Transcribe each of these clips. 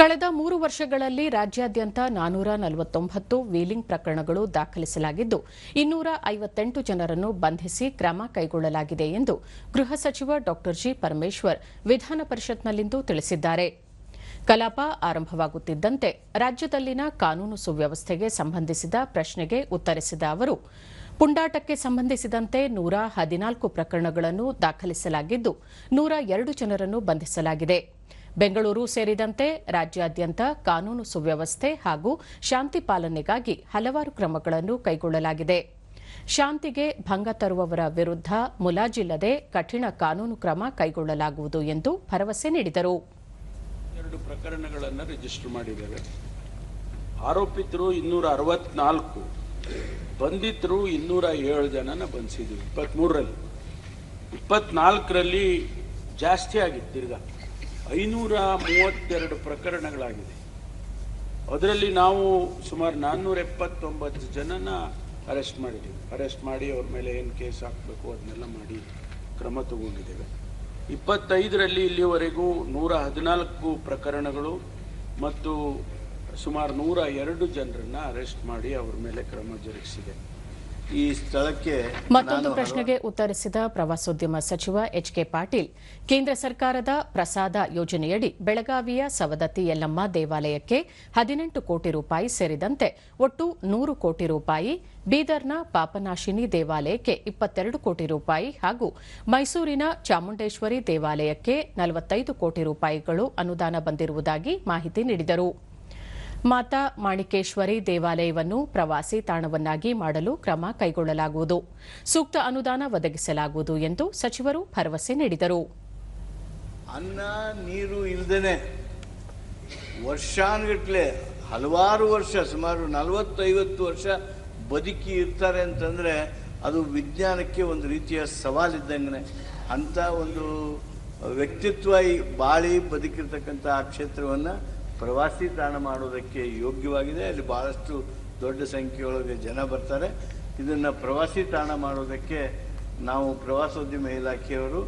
ಕಳೆದ ಮೂರು ವರ್ಷಗಳಲ್ಲಿ ರಾಜ್ಯಾದ್ಯಂತ ನಾನೂರ ನಲವತ್ತೊಂಬತ್ತು ವೀಲಿಂಗ್ ಪ್ರಕರಣಗಳು ದಾಖಲಿಸಲಾಗಿದ್ದು, ಇನ್ನೂರ ಐವತ್ತೆಂಟು ಜನರನ್ನು ಬಂಧಿಸಿ ಕ್ರಮ ಕೈಗೊಳ್ಳಲಾಗಿದೆ ಎಂದು ಗೃಹ ಸಚಿವ ಡಾ ಜಿ ಪರಮೇಶ್ವರ್ ವಿಧಾನ ಪರಿಷತ್ನಲ್ಲಿಂದು ತಿಳಿಸಿದ್ದಾರೆ. ಕಲಾಪ ಆರಂಭವಾಗುತ್ತಿದ್ದಂತೆ ರಾಜ್ಯದಲ್ಲಿನ ಕಾನೂನು ಸುವ್ಯವಸ್ಥೆಗೆ ಸಂಬಂಧಿಸಿದ ಪ್ರಶ್ನೆಗೆ ಉತ್ತರಿಸಿದ ಅವರು, ಪುಂಡಾಟಕ್ಕೆ ಸಂಬಂಧಿಸಿದಂತೆ ನೂರ ಹದಿನಾಲ್ಕು ಪ್ರಕರಣಗಳನ್ನು ದಾಖಲಿಸಲಾಗಿದ್ದು, ನೂರ ಎರಡು ಜನರನ್ನು ಬಂಧಿಸಲಾಗಿದೆ. ಬೆಂಗಳೂರು ಸೇರಿದಂತೆ ರಾಜ್ಯಾದ್ಯಂತ ಕಾನೂನು ಸುವ್ಯವಸ್ಥೆ ಹಾಗೂ ಶಾಂತಿ ಪಾಲನೆಗಾಗಿ ಹಲವಾರು ಕ್ರಮಗಳನ್ನು ಕೈಗೊಳ್ಳಲಾಗಿದೆ. ಶಾಂತಿಗೆ ಭಂಗ ತರುವವರ ವಿರುದ್ಧ ಮುಲಾಜಿಲ್ಲದೆ ಕಠಿಣ ಕಾನೂನು ಕ್ರಮ ಕೈಗೊಳ್ಳಲಾಗುವುದು ಎಂದು ಭರವಸೆ ನೀಡಿದರು. ಎರಡು ಪ್ರಕರಣಗಳನ್ನು ರಿಜಿಸ್ಟರ್ ಮಾಡಿದ್ದೇವೆ. ಆರೋಪಿತರು ಇನ್ನೂರ ಅರವತ್ನಾಲ್ಕು ಬಂಧಿತರು ಇನ್ನೂರ ಏಳು ಜನನ ಬಂಧಿಸಿದ್ವಿ ಇಪ್ಪತ್ತ್ಮೂರರಲ್ಲಿ ಇಪ್ಪತ್ನಾಲ್ಕರಲ್ಲಿ ಜಾಸ್ತಿ ಆಗಿತ್ತು ತಿರ್ಗಾ. ಐನೂರ ಮೂವತ್ತೆರಡು ಪ್ರಕರಣಗಳಾಗಿದೆ. ಅದರಲ್ಲಿ ನಾವು ಸುಮಾರು ನಾನ್ನೂರ ಎಪ್ಪತ್ತೊಂಬತ್ತು ಜನನ ಅರೆಸ್ಟ್ ಮಾಡಿದ್ದೀವಿ. ಅರೆಸ್ಟ್ ಮಾಡಿ ಅವ್ರ ಮೇಲೆ ಏನು ಕೇಸ್ ಹಾಕಬೇಕು ಅದನ್ನೆಲ್ಲ ಮಾಡಿ ಕ್ರಮ ತಗೊಂಡಿದ್ದೇವೆ. ಇಪ್ಪತ್ತೈದರಲ್ಲಿ ಇಲ್ಲಿವರೆಗೂ ನೂರ ಹದಿನಾಲ್ಕು ಪ್ರಕರಣಗಳು ಮತ್ತು ಸುಮಾರು ನೂರ ಎರಡು ಜನರನ್ನು ಅರೆಸ್ಟ್ ಮಾಡಿ ಅವ್ರ ಮೇಲೆ ಕ್ರಮ ಜರುಗಿಸಿದೆ. ಈ ಸ್ಥಳಕ್ಕೆ ಮತ್ತೊಂದು ಪ್ರಶ್ನೆಗೆ ಉತ್ತರಿಸಿದ ಪ್ರವಾಸೋದ್ಯಮ ಸಚಿವ ಎಚ್ ಕೆ ಪಾಟೀಲ್ ಕೇಂದ್ರ ಸರ್ಕಾರದ ಪ್ರಸಾದ ಯೋಜನೆಯಡಿ ಬೆಳಗಾವಿಯ ಸವದತ್ತಿ ಯಲ್ಲಮ್ಮ ದೇವಾಲಯಕ್ಕೆ ಹದಿನೆಂಟು ಕೋಟಿ ರೂಪಾಯಿ ಸೇರಿದಂತೆ ಒಟ್ಟು ನೂರು ಕೋಟಿ ರೂಪಾಯಿ ಬೀದರ್ನ ಪಾಪನಾಶಿನಿ ದೇವಾಲಯಕ್ಕೆ ಇಪ್ಪತ್ತೆರಡು ಕೋಟಿ ರೂಪಾಯಿ ಹಾಗೂ ಮೈಸೂರಿನ ಚಾಮುಂಡೇಶ್ವರಿ ದೇವಾಲಯಕ್ಕೆ ನಲವತ್ತೈದು ಕೋಟಿ ರೂಪಾಯಿಗಳು ಅನುದಾನ ಬಂದಿರುವುದಾಗಿ ಮಾಹಿತಿ ನೀಡಿದರು. ಮಾತಾ ಮಾಣಿಕೇಶ್ವರಿ ದೇವಾಲಯವನ್ನು ಪ್ರವಾಸಿ ತಾಣವನ್ನಾಗಿ ಮಾಡಲು ಕ್ರಮ ಕೈಗೊಳ್ಳಲಾಗುವುದು. ಸೂಕ್ತ ಅನುದಾನ ಒದಗಿಸಲಾಗುವುದು ಎಂದು ಸಚಿವರು ಭರವಸೆ ನೀಡಿದರು. ಅನ್ನ, ನೀರು ಇಲ್ಲದೇನೆ ವರ್ಷಾನುಗಟ್ಲೆ ಹಲವಾರು ವರ್ಷ, ಸುಮಾರು ನಲವತ್ತೈವತ್ತು ವರ್ಷ ಬದುಕಿ ಇರ್ತಾರೆ ಅಂತಂದರೆ ಅದು ವಿಜ್ಞಾನಕ್ಕೆ ಒಂದು ರೀತಿಯ ಸವಾಲಿದ್ದಂಗೆ ಅಂಥ ಒಂದು ವ್ಯಕ್ತಿತ್ವ ಬಾಳಿ ಬದುಕಿರ್ತಕ್ಕಂಥ ಆ ಕ್ಷೇತ್ರವನ್ನು ಪ್ರವಾಸಿ ತಾಣ ಮಾಡೋದಕ್ಕೆ ಯೋಗ್ಯವಾಗಿದೆ. ಅಲ್ಲಿ ಭಾಳಷ್ಟು ದೊಡ್ಡ ಸಂಖ್ಯೆಯೊಳಗೆ ಜನ ಬರ್ತಾರೆ. ಇದನ್ನು ಪ್ರವಾಸಿ ತಾಣ ಮಾಡೋದಕ್ಕೆ ನಾವು ಪ್ರವಾಸೋದ್ಯಮ ಇಲಾಖೆಯವರು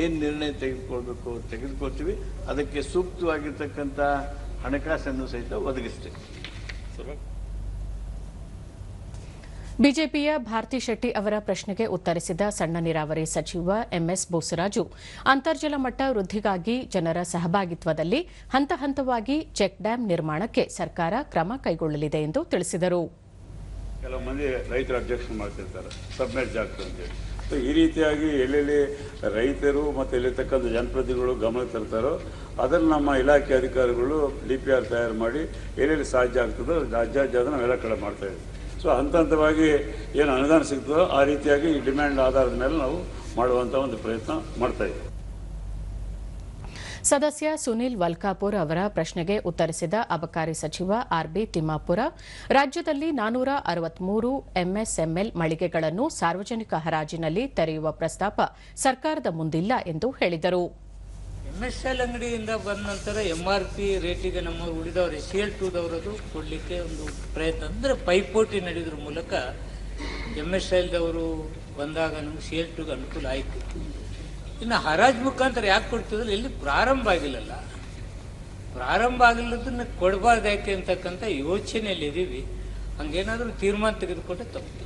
ಏನು ನಿರ್ಣಯ ತೆಗೆದುಕೊಳ್ಬೇಕು ತೆಗೆದುಕೊಳ್ತೀವಿ. ಅದಕ್ಕೆ ಸೂಕ್ತವಾಗಿರ್ತಕ್ಕಂಥ ಹಣಕಾಸನ್ನು ಸಹಿತ ಒದಗಿಸ್ತೇವೆ. ಬಿಜೆಪಿಯ ಭಾರತಿ ಶೆಟ್ಟಿ ಅವರ ಪ್ರಶ್ನೆಗೆ ಉತ್ತರಿಸಿದ ಸಣ್ಣ ನೀರಾವರಿ ಸಚಿವ ಎಂಎಸ್ ಬೋಸರಾಜು, ಅಂತರ್ಜಲ ಮಟ್ಟ ವೃದ್ಧಿಗಾಗಿ ಜನರ ಸಹಭಾಗಿತ್ವದಲ್ಲಿ ಹಂತ ಹಂತವಾಗಿ ಚೆಕ್ ಡ್ಯಾಂ ನಿರ್ಮಾಣಕ್ಕೆ ಸರ್ಕಾರ ಕ್ರಮ ಕೈಗೊಳ್ಳಲಿದೆ ಎಂದು ತಿಳಿಸಿದರು. ಕೆಲವು ಮಂದಿ ರೈತರು ಅಬ್ಜೆಕ್ಷನ್ ಮಾಡ್ತಿರ್ತಾರೆ ಆಗ್ತದೆ ಅಂತೇಳಿ ಸೊ ಈ ರೀತಿಯಾಗಿ ಎಲ್ಲೆಲ್ಲಿ ರೈತರು ಮತ್ತು ಎಲ್ಲಿರ್ತಕ್ಕಂಥ ಜನಪ್ರತಿನಿಧಿಗಳು ಗಮನ ತರ್ತಾರೋ, ಅದನ್ನು ನಮ್ಮ ಇಲಾಖೆ ಅಧಿಕಾರಿಗಳು ಡಿ ಪಿ ಆರ್ ತಯಾರು ಮಾಡಿ ಎಲ್ಲೆಲ್ಲಿ ಸಾಧ್ಯ ಆಗ್ತದೋ ರಾಜ್ಯಾದ್ಯಂತ ನಾವೆಲ್ಲ ಕಡೆ ಮಾಡ್ತಾ ಇದ್ದೀವಿ. ಸೊ ಹಂತ ಹಂತವಾಗಿ ಏನು ಅನುದಾನ ಸಿಗ್ತದೋ ಆ ರೀತಿಯಾಗಿ ಈ ಡಿಮ್ಯಾಂಡ್ ಆಧಾರದ ಮೇಲೆ ನಾವು ಮಾಡುವಂಥ ಒಂದು ಪ್ರಯತ್ನ ಮಾಡ್ತಾ ಇದ್ದೀವಿ. ಸದಸ್ಯ ಸುನಿಲ್ ವಲ್ಕಾಪುರ್ ಅವರ ಪ್ರಶ್ನೆಗೆ ಉತ್ತರಿಸಿದ ಅಬಕಾರಿ ಸಚಿವ ಆರ್ಬಿ ತಿಮ್ಮಾಪುರ, ರಾಜ್ಯದಲ್ಲಿ ನಾನೂರ ಅರವತ್ಮೂರು ಎಂಎಸ್ಎಂಎಲ್ ಮಳಿಗೆಗಳನ್ನು ಸಾರ್ವಜನಿಕ ಹರಾಜಿನಲ್ಲಿ ತೆರೆಯುವ ಪ್ರಸ್ತಾಪ ಸರ್ಕಾರದ ಮುಂದಿಲ್ಲ ಎಂದು ಹೇಳಿದರು. ಎಲ್ ಅಂಗಡಿಯಿಂದ ಬಂದ ನಂತರ ಎಂ ಆರ್ ಪಿ ರೇಟಿಗೆ ನಮ್ಮ ಉಳಿದವರು ಸಿ ಎಲ್ ಟೂದವರದು ಕೊಡಲಿಕ್ಕೆ ಒಂದು ಪ್ರಯತ್ನ. ಅಂದರೆ ಪೈಪೋಟಿ ನಡೆದ್ರ ಮೂಲಕ ಎಂ ಎಸ್ ಎಲ್ದವರು ಬಂದಾಗ ನಮ್ಗೆ ಸಿ ಎಲ್ ಟುಗೆ ಅನುಕೂಲ ಆಯಿತು. ಇನ್ನು ಹರಾಜ್ ಮುಖಾಂತರ ಯಾಕೆ ಕೊಡ್ತಿದ್ರೆ? ಇಲ್ಲಿ ಪ್ರಾರಂಭ ಆಗಿಲ್ಲಲ್ಲ. ಪ್ರಾರಂಭ ಆಗಿಲ್ಲದನ್ನ ಕೊಡಬಾರ್ದು ಯಾಕೆ ಅಂತಕ್ಕಂಥ ಯೋಚನೆಯಲ್ಲಿ ಇದ್ದೀವಿ ಹಂಗೇನಾದರೂ ತೀರ್ಮಾನ ತೆಗೆದುಕೊಂಡ್ರೆ ತಪ್ಪು.